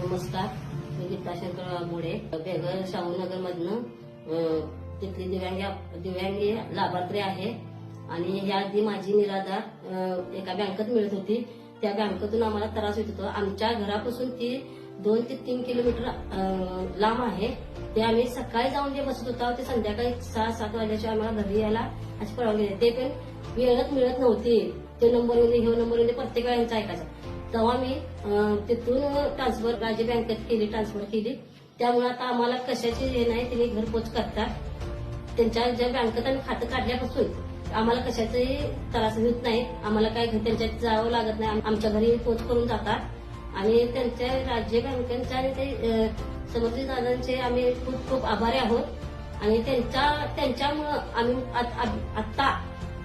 नमस्कार मी गीता शंकरराव मोडे बेघर शाहूनगर मधनं तिथली दिव्यांगी दिव्यांगी लाभार्थी आहे. आणि ह्या आधी माझी निराधार एका बँकेत मिळत होती. त्या बँकेतून आम्हाला त्रास होत होतो. आमच्या घरापासून ती दोन ते तीन किलोमीटर लांब आहे. ते आम्ही सकाळी जाऊन जे बसत होता ते संध्याकाळी सहा सात वाजल्याशिवाय आम्हाला घरी यायला अशी परवानगी ते पण वेळच मिळत नव्हती. ते नंबर येऊन हे नंबर येऊन प्रत्येक वेळांचा ऐकायचा. तेव्हा मी तिथून ट्रान्सफर राज्य बँकेत केली ट्रान्सफर केली. त्यामुळे आता आम्हाला कशाची हे नाही तिने घरपोच करतात त्यांच्या ज्या बँकेत आम्ही खातं काढल्यापासून आम्हाला कशाचाही त्रास होत नाही. आम्हाला काय त्यांच्यात जावं लागत नाही. आमच्या घरी पोच करून जातात. आणि त्यांच्या राज्य बँकेच्या आणि ते अं, दादांचे आम्ही खूप खूप आभारी आहोत. आणि त्यांच्या त्यांच्यामुळं आम्ही आत- आत्ता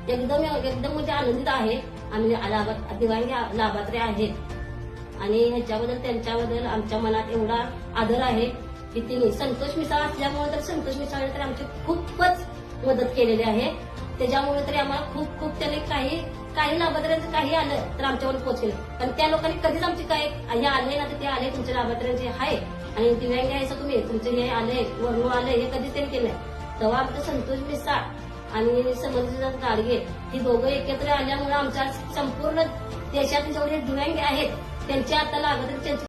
एकदम एकदम म्हणजे आनंदित आहे. आम्ही लाभा- दिवाळी लाभार्थी आहेत. आणि ह्याच्याबद्दल त्यांच्याबद्दल आमच्या मनात एवढा आदर आहे की तिने संतोष मिसाळ असल्यामुळे तर संतोष मिसाळ तर आमची खूपच मदत केलेली आहे. त्याच्यामुळे तरी आम्हाला खूप खूप त्याने काही काही लाभार्थ्यांचं काही आलं तर आमच्यावर पोहोचेल कारण त्या लोकांनी कधीच आमचे काय हे आले ना तर ते आले तुमच्या लाभार्थ्यांचे आहे. आणि दिव्यांग आहे असं तुम्ही तुमचे हे आले वरून आले हे कधीच त्यांनी केलं तेव्हा आमचं संतोष मिसाळ आणि समर्जित गाडगे ही दोघं एकत्र आल्यामुळे आमच्या संपूर्ण देशात जेवढे दिव्यांग आहेत त्यांच्या आता लागत त्यांची